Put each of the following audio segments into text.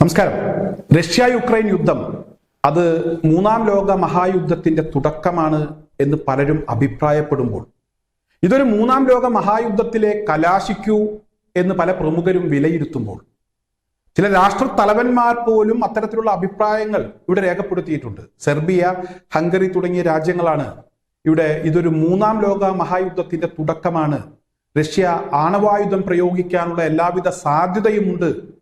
നമസ്കാരം. Russia Ukraine യുദ്ധം. അത് മൂന്നാം ലോക മഹായുദ്ധത്തിന്റെ തുടക്കമാണ് എന്ന് പലരും അഭിപ്രായപ്പെടുമ്പോൾ. ഇതൊരു മൂന്നാം ലോക മഹായുദ്ധത്തിലെ കലാശിക്കൂ എന്ന് പല പ്രമുഖരും വിലയിരുത്തുമ്പോൾ. ചില രാഷ്ട്ര തലവന്മാർ പോലും അത്തരത്തിലുള്ള അഭിപ്രായങ്ങൾ ഇവിടെ രേഖപ്പെടുത്തിയിട്ടുണ്ട്. സെർബിയ ഹംഗറി തുടങ്ങിയ രാജ്യങ്ങളാണ് ഇവിടെ ഇതൊരു മൂന്നാം ലോക മഹായുദ്ധത്തിന്റെ തുടക്കമാണ്. റഷ്യ ആണവായുധം പ്രയോഗിക്കാനുള്ള എല്ലാവിധ സാധ്യതയുമുണ്ട്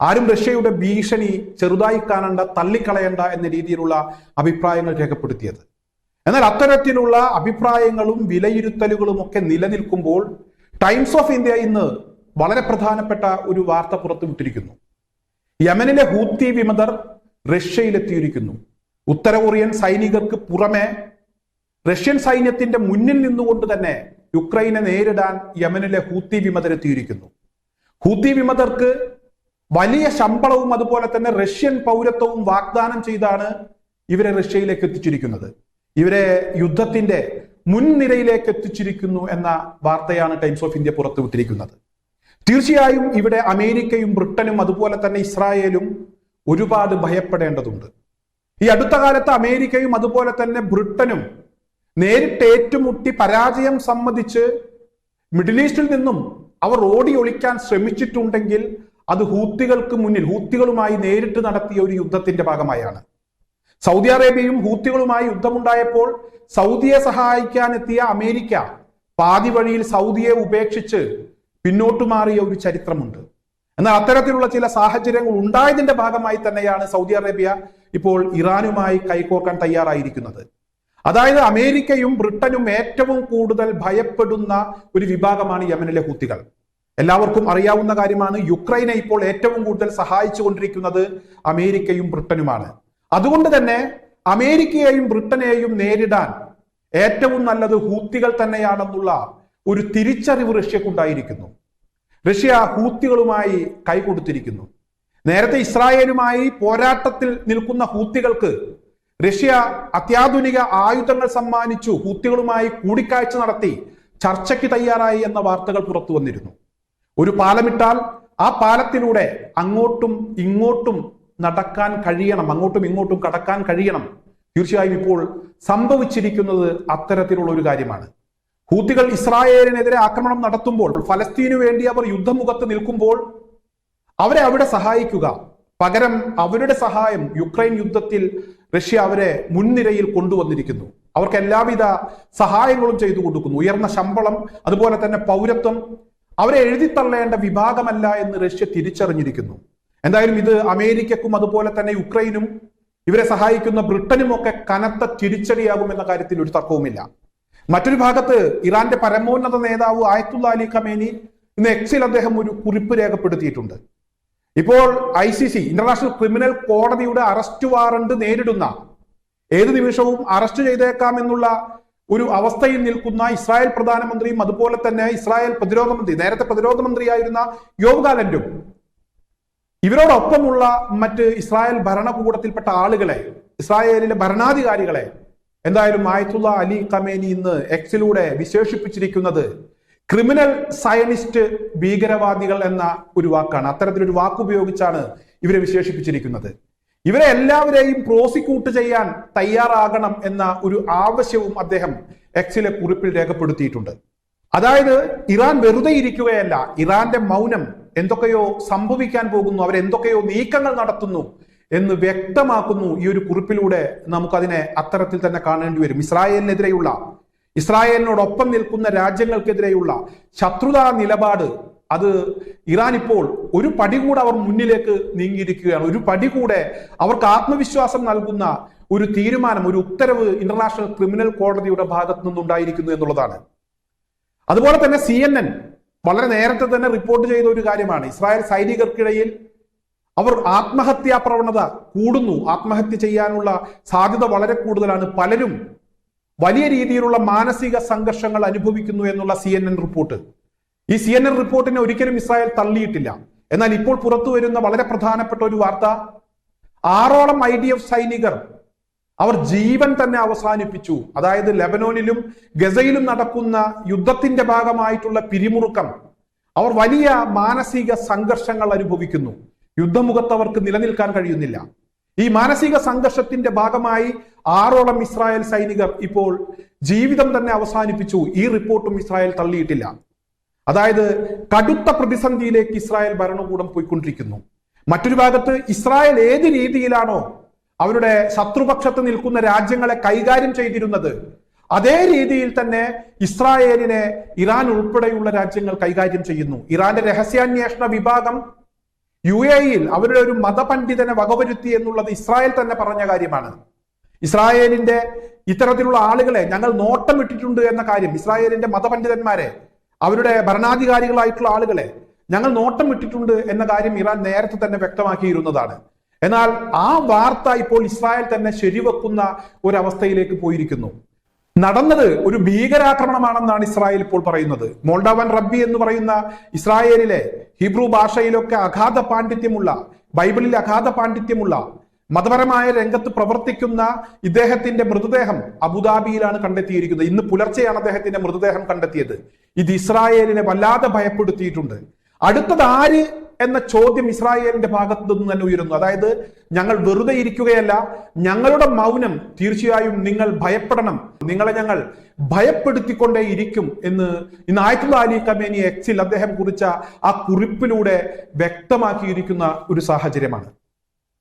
ആരും റഷ്യയുടെ ഭീഷണി ചെറുതായി കാണണ്ട തള്ളിക്കളയണ്ട എന്ന രീതിയിലുള്ള അഭിപ്രായങ്ങൾ രേഖപ്പെടുത്തിയത്. എന്നാൽ അത്തരത്തിലുള്ള അഭിപ്രായങ്ങളും വിലയിരുത്തലുകളും ഒക്കെ നിലനിൽക്കുമ്പോൾ ടൈംസ് ഓഫ് ഇന്ത്യ ഇന്ന് വളരെ പ്രധാനപ്പെട്ട ഒരു വാർത്ത പുറത്തുവിട്ടിരിക്കുന്നു. യമനിലെ ഹൂത്തി വിമതർ റഷ്യയിലെത്തിയിരിക്കുന്നു. ഉത്തര കൊറിയൻ സൈനികർക്ക് പുറമെ റഷ്യൻ സൈന്യത്തിന്റെ മുന്നിൽ നിന്നുകൊണ്ട് തന്നെ യുക്രൈനെ നേരിടാൻ യമനിലെ ഹൂത്തി വിമതരെത്തിയിരിക്കുന്നു ഹൂത്തി വിമതർക്ക് വലിയ ശമ്പളവും അതുപോലെ തന്നെ റഷ്യൻ പൗരത്വവും വാഗ്ദാനം ചെയ്താണ് ഇവരെ റഷ്യയിലേക്ക് എത്തിച്ചിരിക്കുന്നത്. ഇവരെ യുദ്ധത്തിന്റെ മുൻനിരയിലേക്ക് എത്തിച്ചിരിക്കുന്നു എന്ന വാർത്തയാണ് ടൈംസ് ഓഫ് ഇന്ത്യ പുറത്തുവിട്ടിരിക്കുന്നത്. തീർച്ചയായും ഇവിടെ അമേരിക്കയും ബ്രിട്ടനും അതുപോലെ തന്നെ ഇസ്രായേലും ഒരുപാട് ഭയപ്പെടേണ്ടതുണ്ട്. ഈ അടുത്ത കാലത്ത് അമേരിക്കയും അതുപോലെ തന്നെ ബ്രിട്ടനും നേരിട്ട് ഏറ്റുമുട്ടി പരാജയം സമ്മതിച്ച് മിഡിൽ ഈസ്റ്റിൽ നിന്നും അവർ ഓടി ഒളിക്കാൻ ശ്രമിച്ചിട്ടുണ്ടെങ്കിൽ അത് ഹൂത്തികൾക്ക് മുന്നിൽ ഹൂത്തികളുമായി നേരിട്ട് നടത്തിയ ഒരു യുദ്ധത്തിന്റെ ഭാഗമായാണ്. സൗദി അറേബ്യയും ഹൂത്തികളുമായി യുദ്ധമുണ്ടായപ്പോൾ സൗദിയെ സഹായിക്കാൻ എത്തിയ അമേരിക്ക പാതി വഴിയിൽ സൗദിയെ ഉപേക്ഷിച്ച് പിന്നോട്ട് മാറിയ ഒരു ചരിത്രമുണ്ട്. എന്നാൽ അത്തരത്തിലുള്ള ചില സാഹചര്യങ്ങൾ ഉണ്ടായതിന്റെ ഭാഗമായി തന്നെയാണ് സൗദി അറേബ്യ ഇപ്പോൾ ഇറാനുമായി കൈകോർക്കാൻ തയ്യാറായിരിക്കുന്നത്. അതായത് അമേരിക്കയും ബ്രിട്ടനും ഏറ്റവും കൂടുതൽ ഭയപ്പെടുന്ന ഒരു വിഭാഗമാണ് യമനിലെ ഹൂത്തികൾ. എല്ലാവർക്കും അറിയാവുന്ന കാര്യമാണ്. യുക്രൈനെ ഇപ്പോൾ ഏറ്റവും കൂടുതൽ സഹായിച്ചു കൊണ്ടിരിക്കുന്നത് അമേരിക്കയും ബ്രിട്ടനുമാണ്. അതുകൊണ്ട് തന്നെ അമേരിക്കയെയും ബ്രിട്ടനെയും നേരിടാൻ ഏറ്റവും നല്ലത് ഹൂത്തികൾ തന്നെയാണെന്നുള്ള ഒരു തിരിച്ചറിവ് റഷ്യക്കുണ്ടായിരിക്കുന്നു റഷ്യ ഹൂത്തികളുമായി കൈകൊടുത്തിരിക്കുന്നു. നേരത്തെ ഇസ്രായേലുമായി പോരാട്ടത്തിൽ നിൽക്കുന്ന ഹൂത്തികൾക്ക് റഷ്യ അത്യാധുനിക ആയുധങ്ങൾ സമ്മാനിച്ചു. ഹൂത്തികളുമായി കൂടിക്കാഴ്ച നടത്തി ചർച്ചയ്ക്ക് തയ്യാറായി എന്ന വാർത്തകൾ പുറത്തു വന്നിരുന്നു. ഒരു പാലമിട്ടാൽ ആ പാലത്തിലൂടെ അങ്ങോട്ടും ഇങ്ങോട്ടും നടക്കാൻ കഴിയണം അങ്ങോട്ടും ഇങ്ങോട്ടും കടക്കാൻ കഴിയണം. തീർച്ചയായും ഇപ്പോൾ സംഭവിച്ചിരിക്കുന്നത് അത്തരത്തിലുള്ള ഒരു കാര്യമാണ്. ഹൂത്തികൾ ഇസ്രായേലിനെതിരെ ആക്രമണം നടത്തുമ്പോൾ ഫലസ്തീനു വേണ്ടി അവർ യുദ്ധമുഖത്ത് നിൽക്കുമ്പോൾ അവരെ അവിടെ സഹായിക്കുക. പകരം അവരുടെ സഹായം യുക്രൈൻ യുദ്ധത്തിൽ റഷ്യ അവരെ മുൻനിരയിൽ കൊണ്ടുവന്നിരിക്കുന്നു. അവർക്ക് എല്ലാവിധ സഹായങ്ങളും ചെയ്തു കൊടുക്കുന്നു. ഉയർന്ന ശമ്പളം അതുപോലെ തന്നെ പൗരത്വം അവരെ എഴുതിത്തള്ളേണ്ട വിഭാഗമല്ല എന്ന് റഷ്യ തിരിച്ചറിഞ്ഞിരിക്കുന്നു. എന്തായാലും ഇത് അമേരിക്കക്കും അതുപോലെ തന്നെ യുക്രൈനും ഇവരെ സഹായിക്കുന്ന ബ്രിട്ടനും ഒക്കെ കനത്ത തിരിച്ചടിയാകുമെന്ന കാര്യത്തിൽ ഒരു തർക്കവുമില്ല. മറ്റൊരു ഭാഗത്ത് ഇറാന്റെ പരമോന്നത നേതാവ് ആയത്തുള്ള അലി ഖമേനി ഇന്ന് എക്സിൽ അദ്ദേഹം ഒരു കുറിപ്പ് രേഖപ്പെടുത്തിയിട്ടുണ്ട്. ഇപ്പോൾ I C C international criminal കോടതിയുടെ അറസ്റ്റ് വാറണ്ട് നേരിടുന്ന ഏത് നിമിഷവും അറസ്റ്റ് ചെയ്തേക്കാം എന്നുള്ള ഒരു അവസ്ഥയിൽ നിൽക്കുന്ന ഇസ്രായേൽ പ്രധാനമന്ത്രിയും അതുപോലെ തന്നെ ഇസ്രായേൽ പ്രതിരോധ മന്ത്രി നേരത്തെ പ്രതിരോധ മന്ത്രിയായിരുന്ന യോഗാലൻഡും ഇവരോടൊപ്പമുള്ള മറ്റ് ഇസ്രായേൽ ഭരണകൂടത്തിൽപ്പെട്ട ആളുകളെ ഇസ്രായേലിലെ ഭരണാധികാരികളെ എന്തായാലും ആയത്തുള്ള അലി കമേനി ഇന്ന് എക്സിലൂടെ വിശേഷിപ്പിച്ചിരിക്കുന്നത് ക്രിമിനൽ സയനിസ്റ്റ് ഭീകരവാദികൾ എന്ന ഒരു വാക്കാണ്. അത്തരത്തിലൊരു വാക്ക് ഉപയോഗിച്ചാണ് ഇവരെ വിശേഷിപ്പിച്ചിരിക്കുന്നത്. ഇവരെ എല്ലാവരെയും പ്രോസിക്യൂട്ട് ചെയ്യാൻ തയ്യാറാകണം എന്ന ഒരു ആവശ്യവും അദ്ദേഹം എക്സിലെ കുറിപ്പിൽ രേഖപ്പെടുത്തിയിട്ടുണ്ട്. അതായത് ഇറാൻ വെറുതെ ഇരിക്കുകയല്ല ഇറാന്റെ മൗനം എന്തൊക്കെയോ സംഭവിക്കാൻ പോകുന്നു അവരെന്തൊക്കെയോ നീക്കങ്ങൾ നടത്തുന്നു എന്ന് വ്യക്തമാക്കുന്നു ഈ ഒരു കുറിപ്പിലൂടെ നമുക്കതിനെ അത്തരത്തിൽ തന്നെ കാണേണ്ടി വരും. ഇസ്രായേലിനെതിരെയുള്ള ഇസ്രായേലിനോടൊപ്പം നിൽക്കുന്ന രാജ്യങ്ങൾക്കെതിരെയുള്ള ശത്രുതാ നിലപാട് അത് ഇറാൻ ഇപ്പോൾ ഒരു പടി കൂടെ അവർ മുന്നിലേക്ക് നീങ്ങിയിരിക്കുകയാണ്. ഒരു പടി കൂടെ അവർക്ക് ആത്മവിശ്വാസം നൽകുന്ന ഒരു തീരുമാനം ഒരു ഉത്തരവ് ഇന്റർനാഷണൽ ക്രിമിനൽ കോടതിയുടെ ഭാഗത്തു നിന്നുണ്ടായിരിക്കുന്നു എന്നുള്ളതാണ്. അതുപോലെ തന്നെ സി എൻ എൻ വളരെ നേരത്തെ തന്നെ റിപ്പോർട്ട് ചെയ്ത ഒരു കാര്യമാണ്. ഇസ്രായേൽ സൈനികർക്കിടയിൽ അവർ ആത്മഹത്യാ പ്രവണത കൂടുന്നു. ആത്മഹത്യ ചെയ്യാനുള്ള സാധ്യത വളരെ കൂടുതലാണ്. പലരും വലിയ രീതിയിലുള്ള മാനസിക സംഘർഷങ്ങൾ അനുഭവിക്കുന്നു എന്നുള്ള സി റിപ്പോർട്ട് ഈ സി റിപ്പോർട്ടിനെ ഒരിക്കലും ഇസ്രായേൽ തള്ളിയിട്ടില്ല. എന്നാൽ ഇപ്പോൾ പുറത്തു വരുന്ന വളരെ പ്രധാനപ്പെട്ട ഒരു വാർത്ത ആറോളം ഐ ഡി എഫ് സൈനികർ അവർ ജീവൻ തന്നെ അവസാനിപ്പിച്ചു. അതായത് ലെബനോനിലും ഗസയിലും നടക്കുന്ന യുദ്ധത്തിന്റെ ഭാഗമായിട്ടുള്ള പിരിമുറുക്കം അവർ വലിയ മാനസിക സംഘർഷങ്ങൾ അനുഭവിക്കുന്നു. യുദ്ധമുഖത്ത് അവർക്ക് നിലനിൽക്കാൻ കഴിയുന്നില്ല. ഈ മാനസിക സംഘർഷത്തിന്റെ ഭാഗമായി ആറോളം ഇസ്രായേൽ സൈനികർ ഇപ്പോൾ ജീവിതം തന്നെ അവസാനിപ്പിച്ചു. ഈ റിപ്പോർട്ടും ഇസ്രായേൽ തള്ളിയിട്ടില്ല. അതായത് കടുത്ത പ്രതിസന്ധിയിലേക്ക് ഇസ്രായേൽ ഭരണകൂടം പോയിക്കൊണ്ടിരിക്കുന്നു. മറ്റൊരു ഭാഗത്ത് ഇസ്രായേൽ ഏത് രീതിയിലാണോ അവരുടെ ശത്രുപക്ഷത്ത് നിൽക്കുന്ന രാജ്യങ്ങളെ കൈകാര്യം ചെയ്തിരുന്നത് അതേ രീതിയിൽ തന്നെ ഇസ്രായേലിനെ ഇറാൻ ഉൾപ്പെടെയുള്ള രാജ്യങ്ങൾ കൈകാര്യം ചെയ്യുന്നു. ഇറാന്റെ രഹസ്യാന്വേഷണ വിഭാഗം യു എയിൽ അവരുടെ ഒരു മതപണ്ഡിതനെ വകവരുത്തി എന്നുള്ളത് ഇസ്രായേൽ തന്നെ പറഞ്ഞ കാര്യമാണ്. ഇസ്രായേലിന്റെ ഇത്തരത്തിലുള്ള ആളുകളെ ഞങ്ങൾ നോട്ടം നോട്ടമിട്ടിട്ടുണ്ട് എന്ന കാര്യം ഇസ്രായേലിന്റെ മതപണ്ഡിതന്മാരെ അവരുടെ ഭരണാധികാരികളായിട്ടുള്ള ആളുകളെ ഞങ്ങൾ നോട്ടം ഇട്ടിട്ടുണ്ട് എന്ന കാര്യം ഇറാൻ നേരത്തെ തന്നെ വ്യക്തമാക്കിയിരുന്നതാണ്. എന്നാൽ ആ വാർത്ത ഇപ്പോൾ ഇസ്രായേൽ തന്നെ ശരിവെക്കുന്ന ഒരവസ്ഥയിലേക്ക് പോയിരിക്കുന്നു. നടന്നത് ഒരു ഭീകരാക്രമണമാണെന്നാണ് ഇസ്രായേൽ ഇപ്പോൾ പറയുന്നത്. മോൾഡാവൻ റബ്ബി എന്ന് പറയുന്ന ഇസ്രായേലിലെ ഹിബ്രു ഭാഷയിലൊക്കെ അഗാധ പാണ്ഡിത്യമുള്ള ബൈബിളിൽ അഗാധ പാണ്ഡിത്യമുള്ള മതപരമായ രംഗത്ത് പ്രവർത്തിക്കുന്ന ഇദ്ദേഹത്തിന്റെ മൃതദേഹം അബുദാബിയിലാണ് കണ്ടെത്തിയിരിക്കുന്നത്. ഇന്ന് പുലർച്ചെയാണ് അദ്ദേഹത്തിന്റെ മൃതദേഹം കണ്ടെത്തിയത്. ഇത് ഇസ്രായേലിനെ വല്ലാതെ ഭയപ്പെടുത്തിയിട്ടുണ്ട്. അടുത്തത് ആര് എന്ന ചോദ്യം ഇസ്രായേലിന്റെ ഭാഗത്തു നിന്ന് തന്നെ ഉയരുന്നു. അതായത് ഞങ്ങൾ വെറുതെ ഇരിക്കുകയല്ല ഞങ്ങളുടെ മൗനം തീർച്ചയായും നിങ്ങൾ ഭയപ്പെടണം. നിങ്ങളെ ഞങ്ങൾ ഭയപ്പെടുത്തിക്കൊണ്ടേ ഇരിക്കും എന്ന് ഇന്ന് ആയത്തുള്ള അലി കമേനി എക്സിൽ അദ്ദേഹം കുറിച്ച ആ കുറിപ്പിലൂടെ വ്യക്തമാക്കിയിരിക്കുന്ന ഒരു സാഹചര്യമാണ്.